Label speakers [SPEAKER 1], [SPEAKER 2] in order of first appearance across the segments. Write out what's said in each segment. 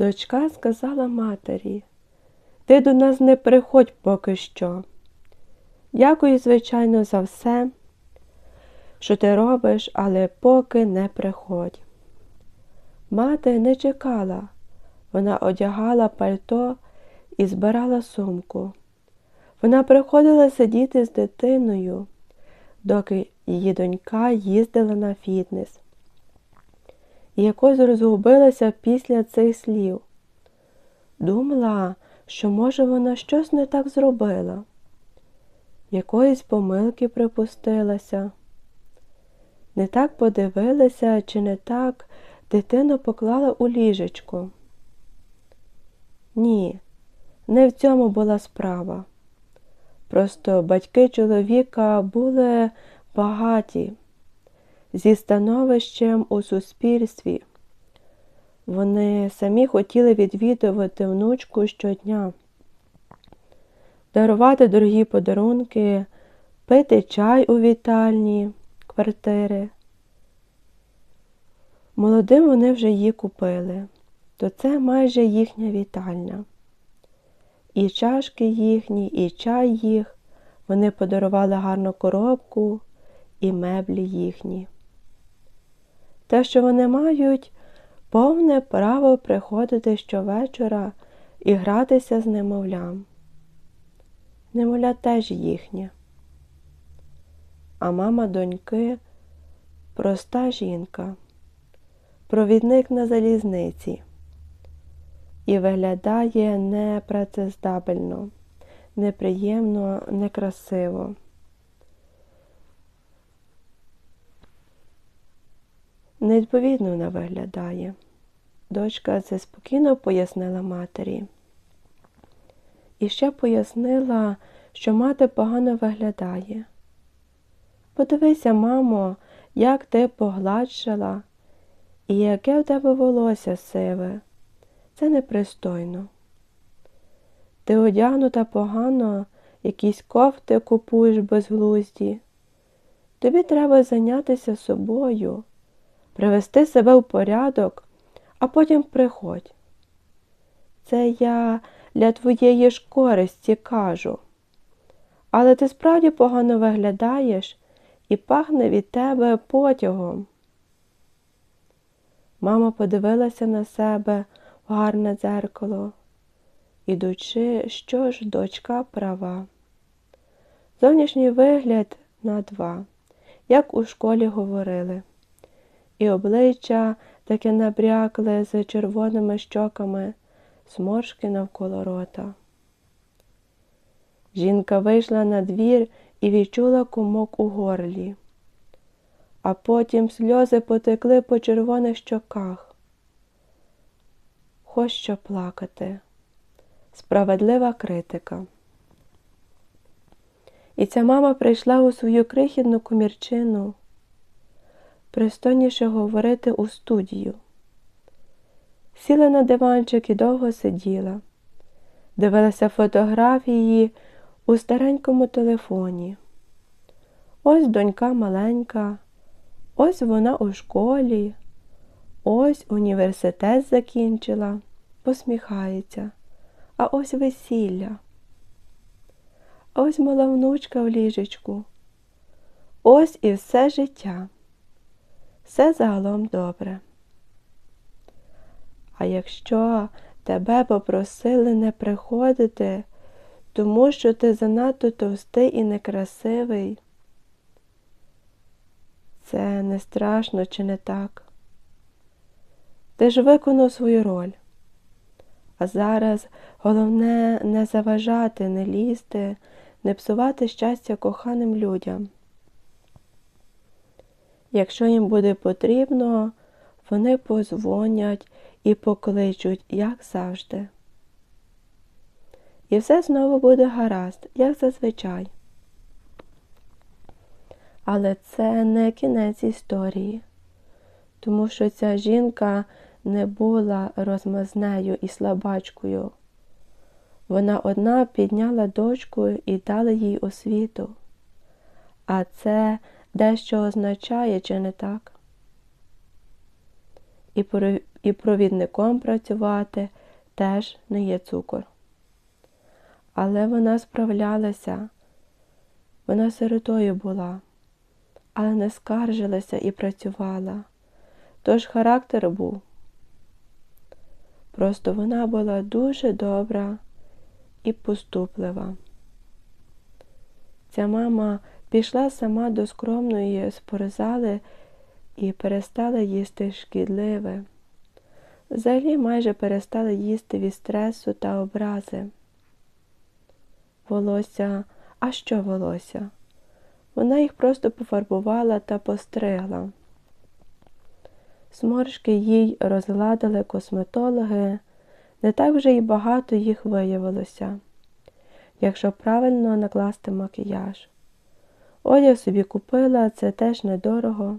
[SPEAKER 1] Дочка сказала матері, ти до нас не приходь поки що. Дякую, звичайно, за все, що ти робиш, але поки не приходь. Мати не чекала, вона одягала пальто і збирала сумку. Вона приходила сидіти з дитиною, доки її донька їздила на фітнес. І якось розгубилася після цих слів. Думала, що, може, вона щось не так зробила, якоїсь помилки припустилася. Не так подивилася, чи не так дитину поклала у ліжечко. Ні, не в цьому була справа. Просто батьки чоловіка були багаті, зі становищем у суспільстві. Вони самі хотіли відвідувати внучку щодня, дарувати дорогі подарунки, пити чай у вітальні квартири. Молодим вони вже її купили, то це майже їхня вітальня. І чашки їхні, і чай їх, вони подарували гарну коробку і меблі їхні. Те, що вони мають повне право приходити щовечора і гратися з немовлям. Немовля теж їхнє. А мама доньки проста жінка, провідник на залізниці і виглядає непрацездабельно, неприємно, некрасиво. Невідповідно вона виглядає. Дочка це спокійно пояснила матері. І ще пояснила, що мати погано виглядає. Подивися, мамо, як ти погладшила, і яке в тебе волосся сиве. Це непристойно. Ти одягнута погано, якісь кофти купуєш безглузді. Тобі треба зайнятися собою, привести себе в порядок, а потім приходь. Це я для твоєї ж користі кажу. Але ти справді погано виглядаєш і пахне від тебе потягом. Мама подивилася на себе в гарне дзеркало, ідучи, що ж дочка права. Зовнішній вигляд на два, як у школі говорили, і обличчя таке набрякле з червоними щоками, сморшки навколо рота. Жінка вийшла на двір і відчула кумок у горлі, а потім сльози потекли по червоних щоках. Хоч що плакати. Справедлива критика. І ця мама прийшла у свою крихітну комірчину, пристойніше говорити у студію. Сіла на диванчик і довго сиділа, дивилася фотографії у старенькому телефоні. Ось донька маленька, ось вона у школі, ось університет закінчила, посміхається, а ось весілля. Ось мала внучка в ліжечку. Ось і все життя. Все загалом добре. А якщо тебе попросили не приходити, тому що ти занадто товстий і некрасивий, це не страшно чи не так? Ти ж виконав свою роль. А зараз головне не заважати, не лізти, не псувати щастя коханим людям. Якщо їм буде потрібно, вони позвонять і покличуть, як завжди. І все знову буде гаразд, як зазвичай. Але це не кінець історії, тому що ця жінка не була розмазнею і слабачкою. Вона одна підняла дочку і дала їй освіту. А це дещо означає, чи не так? і провідником працювати теж не є цукор. Але вона справлялася, вона сиротою була, але не скаржилася і працювала. Тож характер був. Просто вона була дуже добра і поступлива. Ця мама пішла сама до скромної спортзали і перестала їсти шкідливе. Взагалі майже перестала їсти від стресу та образи. Волосся, а що волосся? Вона їх просто пофарбувала та постригла. Сморшки їй розгладили косметологи, не так вже й багато їх виявилося, якщо правильно накласти макіяж. Одяг собі купила, це теж недорого,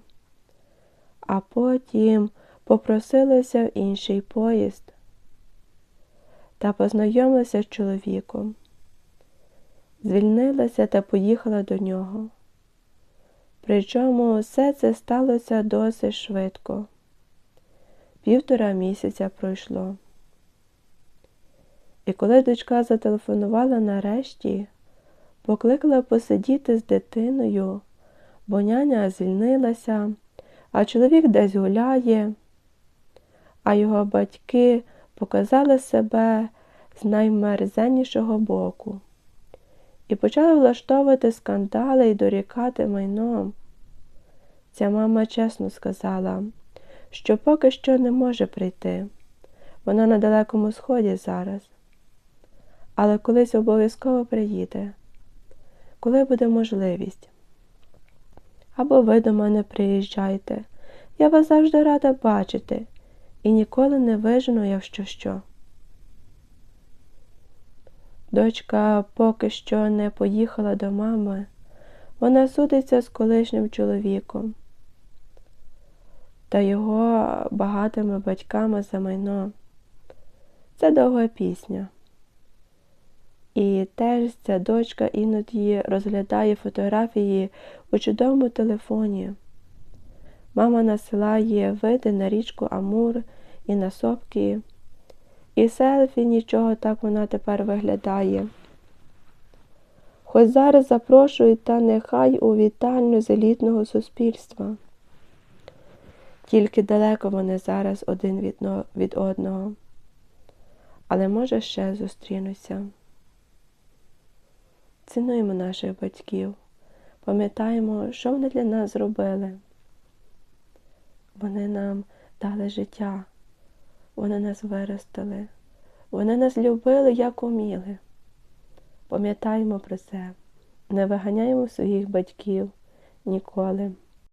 [SPEAKER 1] а потім попросилася в інший поїзд та познайомилася з чоловіком. Звільнилася та поїхала до нього. Причому все це сталося досить швидко. Півтора місяця пройшло. І коли дочка зателефонувала нарешті, покликала посидіти з дитиною, бо няня звільнилася, а чоловік десь гуляє, а його батьки показали себе з наймерзеннішого боку і почали влаштовувати скандали і дорікати майном. Ця мама чесно сказала, що поки що не може прийти. Вона на далекому сході зараз. Але колись обов'язково приїде, коли буде можливість. Або ви до мене приїжджайте. Я вас завжди рада бачити і ніколи не вижену, якщо що. Дочка поки що не поїхала до мами. Вона судиться з колишнім чоловіком та його багатими батьками за майно. Це довга пісня. І теж ця дочка іноді розглядає фотографії у чудовому телефоні. Мама насилає види на річку Амур і на сопки. І селфі нічого так вона тепер виглядає. Хоч зараз запрошують та нехай у вітальню з елітного суспільства. Тільки далеко вони зараз один від, одного, але може ще зустрінуться. Цінуємо наших батьків, пам'ятаємо, що вони для нас зробили. Вони нам дали життя, вони нас виростили, вони нас любили, як уміли. Пам'ятаємо про це, не виганяємо своїх батьків ніколи.